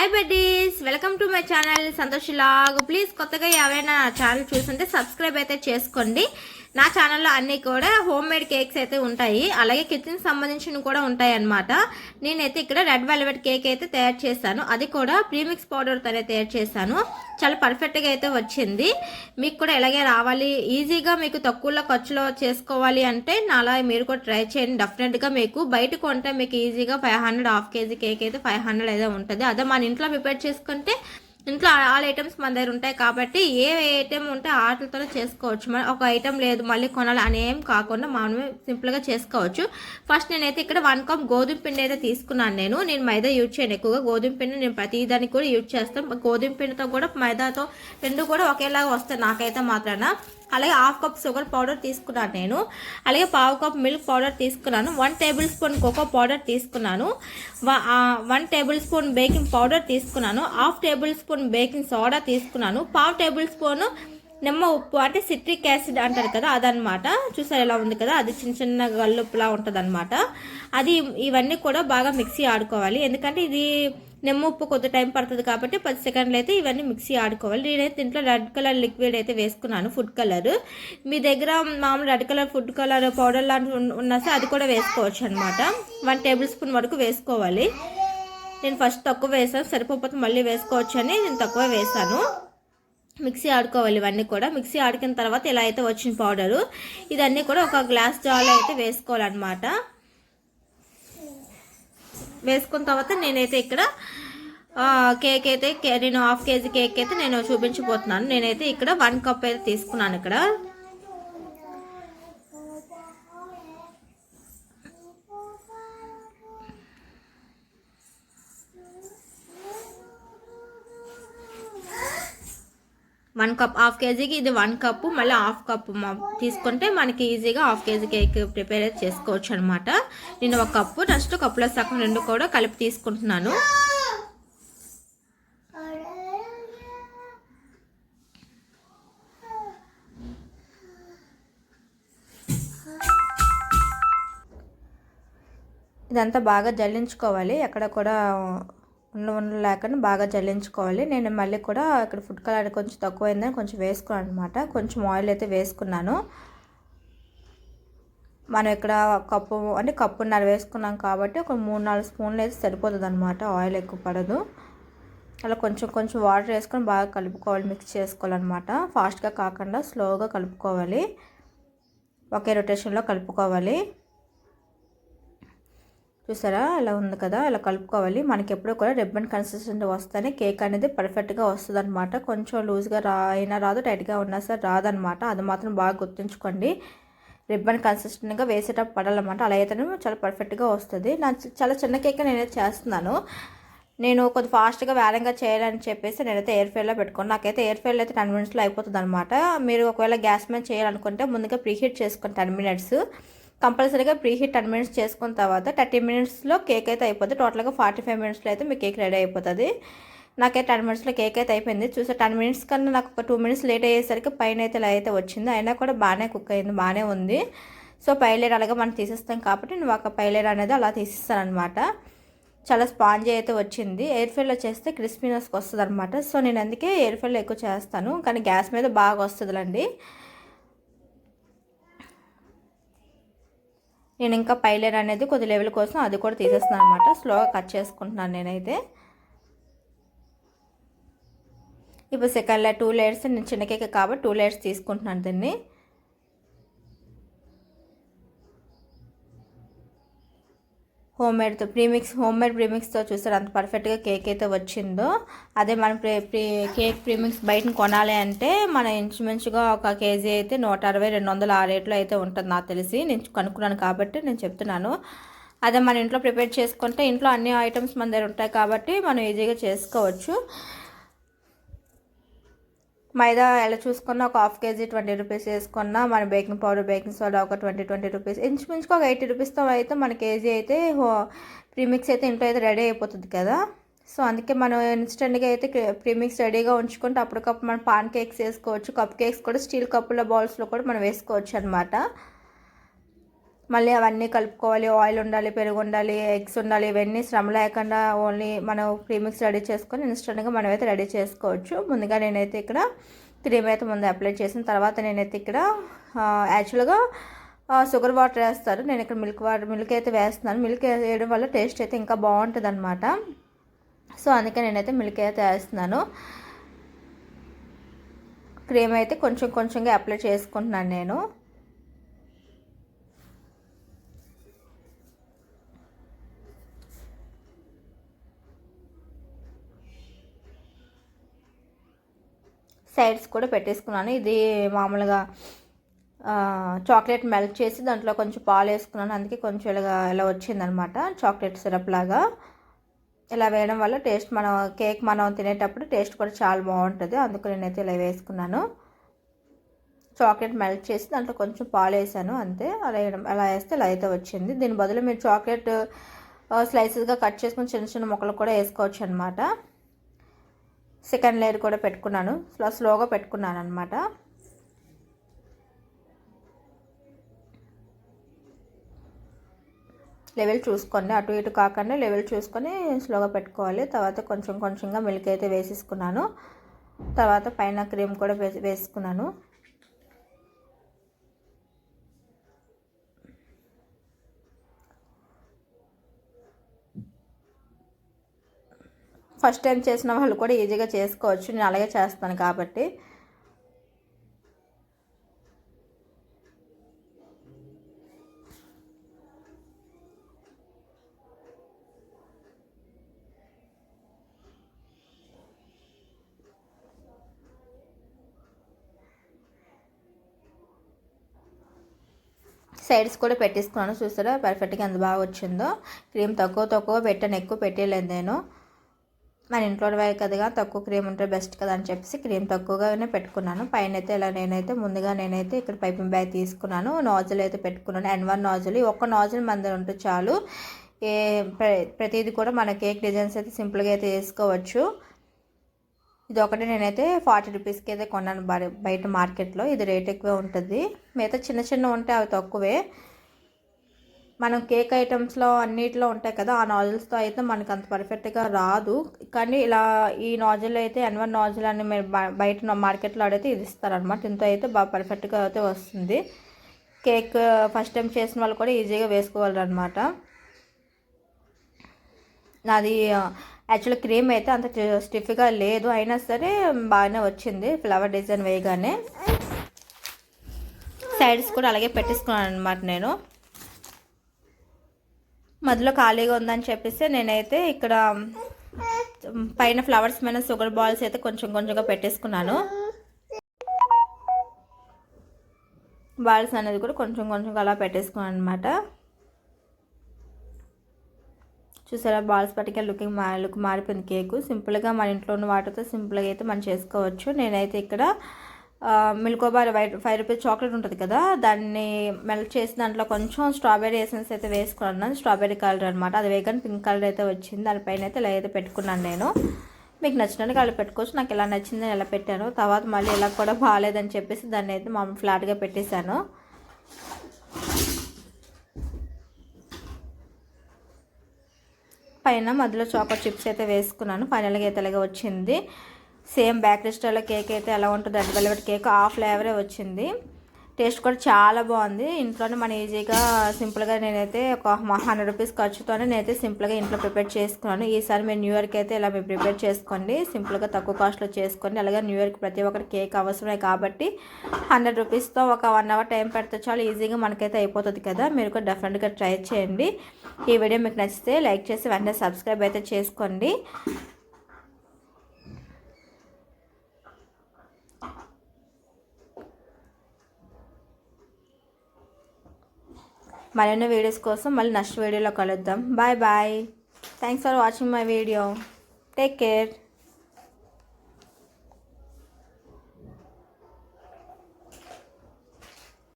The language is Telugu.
Hi buddies welcome to my channel Santosh log please కొత్తగా ఎవరైనా నా ఛానల్ చూసుంటే సబ్స్క్రైబ్ అయితే చేసుకోండి. నా ఛానల్లో అన్నీ కూడా హోమ్ మేడ్ కేక్స్ అయితే ఉంటాయి. అలాగే కిచెన్ సంబంధించినవి కూడా ఉంటాయి అన్నమాట. నేనైతే ఇక్కడ రెడ్ వెల్వెట్ కేక్ అయితే తయారు చేశాను. అది కూడా ప్రీమిక్స్ పౌడర్తోనే తయారు చేశాను. చాలా పర్ఫెక్ట్గా అయితే వచ్చింది. మీకు కూడా ఎలాగే రావాలి. ఈజీగా మీకు తక్కువలో ఖర్చులో చేసుకోవాలి అంటే నాలా మీరు కూడా ట్రై చేయండి. డెఫినెట్గా మీకు బయట కొంటే మీకు ఈజీగా five hundred half kg cake అయితే ఫైవ్ హండ్రెడ్ అయితే ఉంటుంది. అదే మన ఇంట్లో ప్రిపేర్ చేసుకుంటే ఇంట్లో ఆల్ ఐటమ్స్ మన దగ్గర ఉంటాయి కాబట్టి ఏ ఐటెం ఉంటే ఆటలతోనే చేసుకోవచ్చు. మన ఒక ఐటెం లేదు మళ్ళీ కొనాలి అని ఏం కాకుండా మనమే సింపుల్గా చేసుకోవచ్చు. ఫస్ట్ నేనైతే ఇక్కడ వన్ కప్ గోధుమ పిండి అయితే తీసుకున్నాను నేను. నేను మైదా యూజ్ చేయను ఎక్కువగా. గోధుమ పిండి నేను ప్రతిదానికి కూడా యూజ్ చేస్తాను. గోధుమ పిండితో కూడా మైదాతో రెండు కూడా ఒకేలాగా వస్తాయి నాకైతే మాత్రాన. అలాగే హాఫ్ కప్ షుగర్ పౌడర్ తీసుకున్నాను నేను. అలాగే పావు కప్ మిల్క్ పౌడర్ తీసుకున్నాను. One tablespoon cocoa powder తీసుకున్నాను. వ- one tablespoon baking powder తీసుకున్నాను. Half tablespoon baking soda తీసుకున్నాను. పావు టేబుల్ స్పూన్ నిమ్మ ఉప్పు అంటే సిట్రిక్ యాసిడ్ అంటారు కదా అదనమాట చూసారు ఎలా ఉంది కదా? అది చిన్న చిన్న గల్లుప్పులా ఉంటుంది అది ఇవన్నీ కూడా బాగా మిక్సీ ఆడుకోవాలి. ఎందుకంటే ఇది నిమ్మ ఉప్పు కొద్ది టైం పడుతుంది కాబట్టి పది సెకండ్లు అయితే ఇవన్నీ మిక్సీ ఆడుకోవాలి. నేనైతే దీంట్లో రెడ్ కలర్ లిక్విడ్ అయితే వేసుకున్నాను ఫుడ్ కలర్. మీ దగ్గర మామూలు red colour food colour powder లాంటివి ఉన్నా సరే అది కూడా వేసుకోవచ్చు అనమాట వన్ టేబుల్ స్పూన్ వరకు వేసుకోవాలి. నేను ఫస్ట్ తక్కువ వేసాను సరిపోతే మళ్ళీ వేసుకోవచ్చు అని నేను తక్కువ వేసాను. మిక్సీ ఆడుకోవాలి ఇవన్నీ కూడా. మిక్సీ ఆడికిన తర్వాత ఇలా అయితే వచ్చిన పౌడరు ఇదన్నీ కూడా ఒక గ్లాస్ జాలో అయితే వేసుకోవాలన్నమాట. వేసుకున్న తర్వాత నేనైతే ఇక్కడ కేక్ అయితే నేను హాఫ్ కేజీ కేక్ అయితే నేను చూపించిపోతున్నాను నేనైతే ఇక్కడ వన్ కప్ అయితే తీసుకున్నాను ఇక్కడ. వన్ కప్ హాఫ్ కేజీకి ఇది వన్ కప్పు మళ్ళీ హాఫ్ కప్ తీసుకుంటే మనకి ఈజీగా హాఫ్ కేజీ కేక్ ప్రిపేర్ చేసుకోవచ్చు అనమాట నేను ఒక కప్పు నెక్స్ట్ కప్పులో సగం రెండు కూడా కలిపి తీసుకుంటున్నాను. ఇదంతా బాగా జల్లించుకోవాలి. ఎక్కడ కూడా ఉన్న లేకుండా బాగా జల్లించుకోవాలి. నేను మళ్ళీ కూడా ఇక్కడ ఫుడ్ కలర్ కొంచెం తక్కువైందని కొంచెం వేసుకున్నాను అనమాట కొంచెం ఆయిల్ అయితే వేసుకున్నాను. మనం ఇక్కడ కప్పు అంటే కప్పున్నర వేసుకున్నాం కాబట్టి ఒక మూడు నాలుగు స్పూన్లు అయితే సరిపోతుంది అనమాట ఆయిల్ ఎక్కువ పడదు. అలా కొంచెం కొంచెం వాటర్ వేసుకొని బాగా కలుపుకోవాలి మిక్స్ చేసుకోవాలన్నమాట. ఫాస్ట్గా కాకుండా స్లోగా కలుపుకోవాలి. ఒకే రొటేషన్లో కలుపుకోవాలి. చూసారా? అలా ఉంది కదా? అలా కలుపుకోవాలి. మనకి ఎప్పుడు కూడా రిబ్బన్ కన్సిస్టెంట్ వస్తేనే కేక్ అనేది పర్ఫెక్ట్గా వస్తుంది అనమాట కొంచెం లూజ్గా రా అయినా రాదు టైట్గా ఉన్నా సరే రాదనమాట అది మాత్రం బాగా గుర్తుంచుకోండి. రిబ్బన్ కన్సిస్టెంట్గా వేసేటప్పుడు పడాలన్నమాట. అలా అయితేనే చాలా పర్ఫెక్ట్గా వస్తుంది. నా చాలా చిన్న కేక్ నేనైతే చేస్తున్నాను. నేను కొద్ది ఫాస్ట్గా వేలంగా చేయాలని చెప్పేసి నేనైతే ఎయిర్ ఫ్రైలో పెట్టుకున్నాను. నాకైతే ఎయిర్ ఫ్రైలో అయితే టెన్ మినిట్స్లో అయిపోతుంది అనమాట మీరు ఒకవేళ గ్యాస్ మీద చేయాలనుకుంటే ముందుగా ప్రీహీట్ చేసుకోండి టెన్ మినిట్స్ కంపల్సరీగా ప్రీహీట్ టెన్ మినిట్స్ చేసుకున్న తర్వాత థర్టీ మినిట్స్లో కేక్ అయితే అయిపోతుంది టోటల్గా ఫార్టీ ఫైవ్ మినిట్స్లో అయితే మీ కేక్ రెడీ అయిపోతుంది. నాకే టెన్ మినిట్స్లో కేక్ అయితే అయిపోయింది. చూసే టెన్ మినిట్స్ కన్నా నాకు ఒక టూ మినిట్స్ లేట్ అయ్యేసరికి పైన అయితే ఇలా అయితే వచ్చింది. అయినా కూడా బాగానే కుక్ అయింది బాగానే ఉంది. సో పైలేట్ అలాగే మనం తీసేస్తాం కాబట్టి నేను ఒక పైలేర్ అనేది అలా తీసిస్తాను అనమాట చాలా స్పాంజీ అయితే వచ్చింది. ఎయిర్ ఫ్రైలో చేస్తే క్రిస్పీనెస్కి వస్తుంది అనమాట సో నేను అందుకే ఎయిర్ ఫ్రైలో ఎక్కువ చేస్తాను. కానీ గ్యాస్ మీద బాగా వస్తుందిలండి. నేను ఇంకా పైలేర్ అనేది కొద్ది లెవెల్ కోసం అది కూడా తీసేస్తున్నాను అనమాట స్లోగా కట్ చేసుకుంటున్నాను నేనైతే. ఇప్పుడు సెకండ్ లేయర్ టూ లేయర్స్ నేను చిన్న కేక్ కాబట్టి టూ లేయర్స్ తీసుకుంటున్నాను దీన్ని. హోమ్ మేడ్తో ప్రీమిక్స్ హోమ్ మేడ్ ప్రీమిక్స్తో చూసారు అంత పర్ఫెక్ట్గా కేక్ అయితే వచ్చిందో. అదే మనం ప్రీ ప్రీ కేక్ ప్రీమిక్స్ బయటను కొనాలి అంటే మన ఇంచుమించుగా ఒక కేజీ అయితే నూట అరవై రెండు వందల ఆ రేట్లో అయితే ఉంటుంది నాకు తెలిసి. నేను కనుక్కున్నాను కాబట్టి నేను చెప్తున్నాను. అదే మన ఇంట్లో ప్రిపేర్ చేసుకుంటే ఇంట్లో అన్ని ఐటమ్స్ మన దగ్గర ఉంటాయి కాబట్టి మనం ఈజీగా చేసుకోవచ్చు. మైదా ఎలా చూసుకున్నా ఒక హాఫ్ కేజీ ట్వంటీ రూపీస్ వేసుకున్నా మన బేకింగ్ పౌడర్ బేకింగ్ సోడా ఒక ట్వంటీ ట్వంటీ రూపీస్. ఇంచుమించుకు ఒక ఎయిటీ రూపీస్తో అయితే మన కేజీ అయితే ప్రీమిక్స్ అయితే ఇంట్లో అయితే రెడీ అయిపోతుంది కదా. సో అందుకే మనం ఇన్స్టెంట్గా అయితే ప్రీమిక్స్ రెడీగా ఉంచుకుంటే అప్పటికప్పుడు మనం పాన్ కేక్స్ వేసుకోవచ్చు కప్ కేక్స్ కూడా స్టీల్ కప్పుల బౌల్స్లో కూడా మనం వేసుకోవచ్చు అనమాట మళ్ళీ అవన్నీ కలుపుకోవాలి ఆయిల్ ఉండాలి పెరుగు ఉండాలి ఎగ్స్ ఉండాలి ఇవన్నీ శ్రమ లేకుండా ఓన్లీ మనం ప్రీమిక్స్ రెడీ చేసుకొని ఇన్స్టెంట్గా మనం అయితే రెడీ చేసుకోవచ్చు. ముందుగా నేనైతే ఇక్కడ క్రీమ్ అయితే ముందు అప్లై చేసిన తర్వాత నేనైతే ఇక్కడ యాక్చువల్గా షుగర్ వాటర్ వేస్తారు. నేను ఇక్కడ మిల్క్ వాటర్ మిల్క్ అయితే వేస్తున్నాను. మిల్క్ వేయడం వల్ల టేస్ట్ అయితే ఇంకా బాగుంటుంది అనమాట సో అందుకే నేనైతే మిల్క్ అయితే వేస్తున్నాను. క్రీమ్ అయితే కొంచెం కొంచెంగా అప్లై చేసుకుంటున్నాను నేను. సైడ్స్ కూడా పెట్టేసుకున్నాను. ఇది మామూలుగా చాక్లెట్ మెల్ట్ చేసి దాంట్లో కొంచెం పాలు వేసుకున్నాను అందుకే కొంచెం ఇలాగా ఇలా వచ్చిందనమాట చాక్లెట్ సిరప్ లాగా. ఇలా వేయడం వల్ల టేస్ట్ మనం కేక్ మనం తినేటప్పుడు టేస్ట్ కూడా చాలా బాగుంటుంది. అందుకు నేనైతే ఇలా వేసుకున్నాను. చాక్లెట్ మెల్ట్ చేసి దాంట్లో కొంచెం పాలు వేసాను అంతే. అలా వేయడం అలా వేస్తే ఇలా అయితే వచ్చింది. దీని బదులు మీరు చాక్లెట్ స్లైసెస్గా కట్ చేసుకుని చిన్న చిన్న ముక్కలు కూడా వేసుకోవచ్చు అనమాట సెకండ్ లేయర్ కూడా పెట్టుకున్నాను. స్లో స్లోగా పెట్టుకున్నాను అనమాట లెవెల్ చూసుకోండి. అటు ఇటు కాకుండా లెవెల్ చూసుకొని స్లోగా పెట్టుకోవాలి. తర్వాత కొంచెం కొంచెంగా మిల్క్ అయితే వేసేసుకున్నాను. తర్వాత పైన క్రీమ్ కూడా వేసుకున్నాను. ఫస్ట్ టైం చేసిన వాళ్ళు కూడా ఈజీగా చేసుకోవచ్చు. నేను అలాగే చేస్తాను కాబట్టి. సైడ్స్ కూడా పెట్టేసుకున్నాను. చూసారా? పర్ఫెక్ట్గా ఎంత బాగా వచ్చిందో. క్రీమ్ తక్కువ తక్కువ పెట్టాను ఎక్కువ పెట్టేయలేదు నేను. మన ఇంట్లో వాయి కదగా తక్కువ క్రీమ్ ఉంటే బెస్ట్ కదా అని చెప్పేసి క్రీమ్ తక్కువగానే పెట్టుకున్నాను. పైన అయితే ఇలా నేనైతే ముందుగా నేనైతే ఇక్కడ పైపింగ్ బ్యాగ్ తీసుకున్నాను. నాజుల్ అయితే పెట్టుకున్నాను. అండ్ వన్ నాజుల్ ఒక్క నాజుల్ మన ఉంటే చాలు. ఏ ప్రతిదీ కూడా మన కేక్ డిజైన్స్ అయితే సింపుల్గా అయితే వేసుకోవచ్చు. ఇది ఒకటి నేనైతే ఫార్టీ రూపీస్కి అయితే కొన్నాను బయట మార్కెట్లో ఇది రేట్ ఎక్కువ ఉంటుంది. మిగతా చిన్న చిన్న ఉంటే అవి తక్కువే. మనం కేక్ ఐటమ్స్లో అన్నిటిలో ఉంటాయి కదా ఆ నాజిల్స్తో అయితే మనకు అంత పర్ఫెక్ట్గా రాదు. కానీ ఇలా ఈ నాజిల్ అయితే ఎన్వన్ నాజిల్ అని మీరు బయట మార్కెట్లో అడిగితే ఇది ఇస్తారనమాట ఇంత అయితే బాగా పర్ఫెక్ట్గా అయితే వస్తుంది. కేక్ ఫస్ట్ టైం చేసిన వాళ్ళు కూడా ఈజీగా వేసుకోవాలన్నమాట. నాది యాక్చువల్ క్రీమ్ అయితే అంత స్టిఫ్గా లేదు. అయినా సరే బాగానే వచ్చింది. ఫ్లవర్ డిజైన్ వేయగానే. సైడ్స్ కూడా అలాగే పెట్టేసుకున్నాను అనమాట నేను. మధ్యలో ఖాళీగా ఉందని చెప్పేసి నేనైతే ఇక్కడ పైన ఫ్లవర్స్ మీద షుగర్ బాల్స్ అయితే కొంచెం కొంచెంగా పెట్టేసుకున్నాను. బాల్స్ అనేది కూడా కొంచెం కొంచెం అలా పెట్టేసుకున్నాను అనమాట చూసారా బాల్స్ పట్టుకే లుకింగ్ మా లుక్ మారిపోయింది కేకు. సింపుల్గా మన ఇంట్లో ఉన్న వాటితో సింపుల్గా అయితే మనం చేసుకోవచ్చు. నేనైతే ఇక్కడ Milkybar white five rupees chocolate ఉంటుంది కదా దాన్ని మెల్ట్ చేసి దాంట్లో కొంచెం స్ట్రాబెరీ ఎసెన్స్ అయితే వేసుకున్నాను. స్ట్రాబెర్రీ కలర్ అనమాట అది వేగన్ పింక్ కలర్ అయితే వచ్చింది. దానిపైన అయితే ఇలా అయితే పెట్టుకున్నాను నేను. మీకు నచ్చినట్టు అలా పెట్టుకోవచ్చు. నాకు ఎలా నచ్చింది ఎలా పెట్టాను. తర్వాత మళ్ళీ ఇలా కూడా బాగాలేదని చెప్పేసి దాన్ని అయితే మా ఫ్లాట్గా పెట్టేశాను. పైన మధ్యలో చాకో చిప్స్ అయితే వేసుకున్నాను. ఫైనల్గా అయితే ఇలాగే వచ్చింది. సేమ్ బేకరీ స్టైల్లో కేక్ అయితే ఎలా ఉంటుంది రెడ్ వెల్వెట్ కేక్ ఆ ఫ్లేవరే వచ్చింది. టేస్ట్ కూడా చాలా బాగుంది. ఇంట్లోనే మన ఈజీగా సింపుల్గా నేనైతే ఒక హండ్రెడ్ రూపీస్ ఖర్చుతోనే నేనైతే సింపుల్గా ఇంట్లో ప్రిపేర్ చేసుకున్నాను. ఈసారి మీరు న్యూ ఇయర్కి అయితే ఇలా మీరు ప్రిపేర్ చేసుకోండి. సింపుల్గా తక్కువ కాస్ట్లో చేసుకోండి. అలాగే న్యూ ఇయర్కి ప్రతి ఒక్కరి కేక్ అవసరమే కాబట్టి హండ్రెడ్ రూపీస్తో ఒక వన్ అవర్ టైం పెడితే చాలా ఈజీగా మనకైతే అయిపోతుంది కదా. మీరు కూడా డెఫినెట్గా ట్రై చేయండి. ఈ వీడియో మీకు నచ్చితే లైక్ చేసి వెంటనే సబ్స్క్రైబ్ అయితే చేసుకోండి. మరిన్ని వీడియోస్ కోసం మళ్ళీ నెక్స్ట్ వీడియోలో కలుద్దాం. Bye bye thanks for watching my video take care